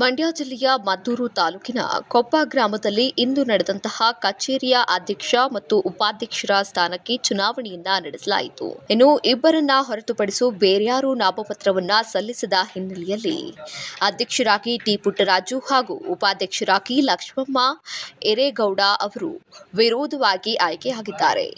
ಮಂಡ್ಯ ಜಿಲ್ಲೆಯ ಮದ್ದೂರು ತಾಲೂಕಿನ ಕೊಪ್ಪ ಗ್ರಾಮದಲ್ಲಿ ಇಂದು ನಡೆದಂತಹ ಕಚೇರಿಯ ಅಧ್ಯಕ್ಷ ಮತ್ತು ಉಪಾಧ್ಯಕ್ಷರ ಸ್ಥಾನಕ್ಕೆ ಚುನಾವಣೆಯನ್ನ ನಡೆಸಲಾಯಿತು. ಇನ್ನು ಇಬ್ಬರನ್ನ ಹೊರತುಪಡಿಸಿ ಬೇರ್ಯಾರು ನಾಮಪತ್ರವನ್ನ ಸಲ್ಲಿಸದ ಹಿನ್ನೆಲೆಯಲ್ಲಿ ಅಧ್ಯಕ್ಷರಾಗಿ ಟಿ ಪುಟ್ಟರಾಜು ಹಾಗೂ ಉಪಾಧ್ಯಕ್ಷರಾಗಿ ಲಕ್ಷ್ಮಮ್ಮ ಎರೇಗೌಡ ಅವರು ವಿರೋಧವಾಗಿ ಆಯ್ಕೆಯಾಗಿದ್ದಾರೆ.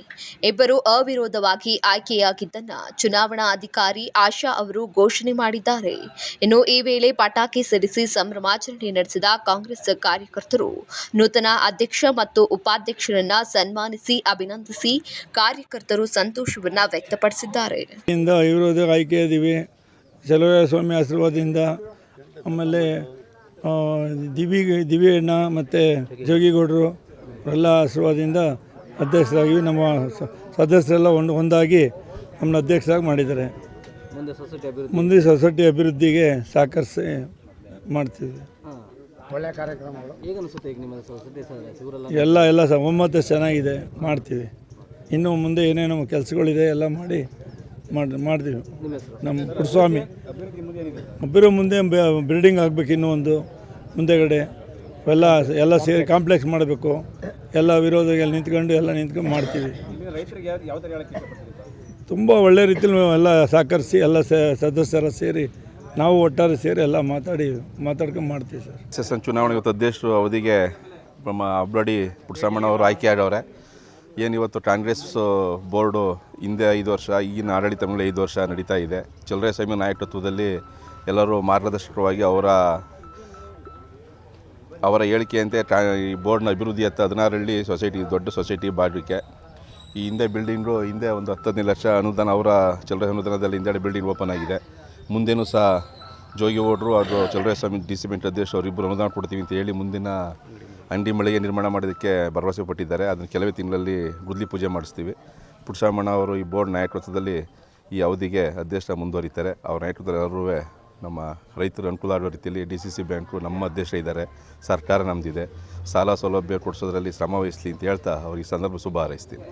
ಇಬ್ಬರು ಅವಿರೋಧವಾಗಿ ಆಯ್ಕೆಯಾಗಿದ್ದನ್ನ ಚುನಾವಣಾ ಅಧಿಕಾರಿ ಆಶಾ ಅವರು ಘೋಷಣೆ ಮಾಡಿದ್ದಾರೆ. ಇನ್ನು ಈ ವೇಳೆ ಪಟಾಕಿ ಸಿಡಿಸಿ ಸಂಭ್ರಮಾಚರಣೆ ನಡೆಸಿದ ಕಾಂಗ್ರೆಸ್ ಕಾರ್ಯಕರ್ತರು. ನೂತನ ಅಧ್ಯಕ್ಷ ಮತ್ತು ಉಪಾಧ್ಯಕ್ಷರನ್ನ ಸನ್ಮಾನಿಸಿ ಅಭಿನಂದಿಸಿ ಕಾರ್ಯಕರ್ತರು ಸಂತೋಷವನ್ನ ವ್ಯಕ್ತಪಡಿಸಿದ್ದಾರೆ. ಆಯ್ಕೆ ಇದ್ದೀವಿ ಚಲುವರಾಯ ಸ್ವಾಮಿ ಆಶೀರ್ವಾದದಿಂದ ಆಮೇಲೆ ದಿವಿ ದಿವ್ಯಣ್ಣ ಮತ್ತು ಜೋಗಿಗೌಡರು ಅವರೆಲ್ಲ ಆಶೀರ್ವಾದದಿಂದ ಅಧ್ಯಕ್ಷರಾಗಿ ನಮ್ಮ ಸದಸ್ಯರೆಲ್ಲ ಒಂದು ಒಂದಾಗಿ ನಮ್ಮನ್ನ ಅಧ್ಯಕ್ಷರಾಗಿ ಮಾಡಿದ್ದಾರೆ. ಮುಂದೆ ಸೊಸೈಟಿ ಅಭಿವೃದ್ಧಿಗೆ ಸಹಕರಿಸಿ ಮಾಡ್ತೀವಿ ಒಳ್ಳೆಯ ಕಾರ್ಯಕ್ರಮಗಳು. ಅನಿಸುತ್ತೆ ಈಗ ನಿಮ್ಮ ಸೊಸೈಟಿ ಇವರೆಲ್ಲ ಎಲ್ಲ ಎಲ್ಲ ಸ ಒಮ್ಮತ ಚೆನ್ನಾಗಿದೆ ಮಾಡ್ತೀವಿ. ಇನ್ನು ಮುಂದೆ ಏನೇನು ಕೆಲಸಗಳಿದೆ ಎಲ್ಲ ಮಾಡಿ ಮಾಡಿ ಮಾಡ್ತೀವಿ. ನಿಮ್ಮ ಹೆಸರು? ನಮ್ಮ ಪುರಸ್ವಾಮಿ ಒಬ್ಬರು ಮುಂದೆ ಬಿಲ್ಡಿಂಗ್ ಆಗಬೇಕು ಇನ್ನೂ ಒಂದು ಮುಂದೆಗಡೆ. ಎಲ್ಲ ಎಲ್ಲ ಸೇರಿ ಕಾಂಪ್ಲೆಕ್ಸ್ ಮಾಡಬೇಕು. ಎಲ್ಲ ವಿರೋಧದಲ್ಲಿ ಎಲ್ಲ ನಿಂತ್ಕೊಂಡು ಎಲ್ಲ ನಿಂತ್ಕೊಂಡು ಮಾಡ್ತೀವಿ. ತುಂಬ ಒಳ್ಳೆ ರೀತಿಯಲ್ಲಿ ಎಲ್ಲ ಸಹಕರಿಸಿ ಎಲ್ಲ ಸ- ಸದಸ್ಯರ ಸೇರಿ ನಾವು ಒಟ್ಟಾರೆ ಸೇರಿ ಎಲ್ಲ ಮಾತಾಡಿ ಮಾತಾಡ್ಕೊಂಡು ಮಾಡ್ತೀವಿ ಸರ್. ಸೆಷನ್ ಚುನಾವಣೆ ಇವತ್ತು ಅಧ್ಯಕ್ಷರು ಅವಧಿಗೆ ನಮ್ಮ ಅಬ್ರಡಿ ಪುಟ್ಟಸಾಮಣ್ಣ ಅವರು ಆಯ್ಕೆ ಆಗವ್ರೆ ಏನು ಇವತ್ತು ಕಾಂಗ್ರೆಸ್ ಬೋರ್ಡು ಹಿಂದೆ ಐದು ವರ್ಷ, ಈಗಿನ ಆಡಳಿತ ಮೇಲೆ ಐದು ವರ್ಷ ನಡೀತಾ ಇದೆ. ಚಲರಾಯ ಸ್ವಾಮಿ ನಾಯಕತ್ವದಲ್ಲಿ ಎಲ್ಲರೂ ಮಾರ್ಗದರ್ಶಕವಾಗಿ ಅವರ ಅವರ ಹೇಳಿಕೆಯಂತೆ ಟಾ ಈ ಬೋರ್ಡ್ನ ಅಭಿವೃದ್ಧಿ ಹತ್ತು ಹದಿನಾರಳ್ಳಿ ಸೊಸೈಟಿ, ದೊಡ್ಡ ಸೊಸೈಟಿ ಬಾಡಿಕೆ ಈ ಹಿಂದೆ ಬಿಲ್ಡಿಂಗು ಹಿಂದೆ ಒಂದು ಹತ್ತು ಹದಿನೈದು ಲಕ್ಷ ಅನುದಾನ ಅವರ ಚಿಲ್ಲರೆ ಅನುದಾನದಲ್ಲಿ ಹಿಂದೆ ಬಿಲ್ಡಿಂಗ್ ಓಪನ್ ಆಗಿದೆ. ಮುಂದೇನೂ ಸಹ ಜೋಗಿ ಓಡ್ರು ಅದು ಚಲರಾಯ ಸ್ವಾಮಿ ಡಿ ಸಿಮೆಂಟ್ ಅಧ್ಯಕ್ಷ ಅವರಿಬ್ಬರು ಅನುದಾನ ಕೊಡ್ತೀವಿ ಅಂತ ಹೇಳಿ ಮುಂದಿನ ಅಂಡಿ ಮಳಿಗೆ ನಿರ್ಮಾಣ ಮಾಡೋದಕ್ಕೆ ಭರವಸೆ ಪಟ್ಟಿದ್ದಾರೆ ಅದನ್ನು ಕೆಲವೇ ತಿಂಗಳಲ್ಲಿ ಗುದ್ಲಿ ಪೂಜೆ ಮಾಡಿಸ್ತೀವಿ. ಪುರುಷಾಮಣ್ಣ ಅವರು ಈ ಬೋರ್ಡ್ ನಾಯಕತ್ವದಲ್ಲಿ ಈ ಅವಧಿಗೆ ಅಧ್ಯಕ್ಷ ಮುಂದುವರಿತಾರೆ. ಅವ್ರ ನಾಯಕತ್ವದಲ್ಲಿ ಎಲ್ಲರೂ ನಮ್ಮ ರೈತರು ಅನುಕೂಲ ಆಗೋ ರೀತಿಯಲ್ಲಿ ಡಿ ಸಿ ಸಿ ಬ್ಯಾಂಕು ನಮ್ಮ ಅಧ್ಯಕ್ಷ ಇದ್ದಾರೆ. ಸರ್ಕಾರ ನಮ್ಮದಿದೆ ಸಾಲ ಸೌಲಭ್ಯ ಕೊಡಿಸೋದ್ರಲ್ಲಿ ಶ್ರಮ ವಹಿಸಲಿ ಅಂತ ಹೇಳ್ತಾ ಅವ್ರಿಗೆ ಸಂದರ್ಭ ಶುಭ ಹಾರೈಸ್ತೀನಿ.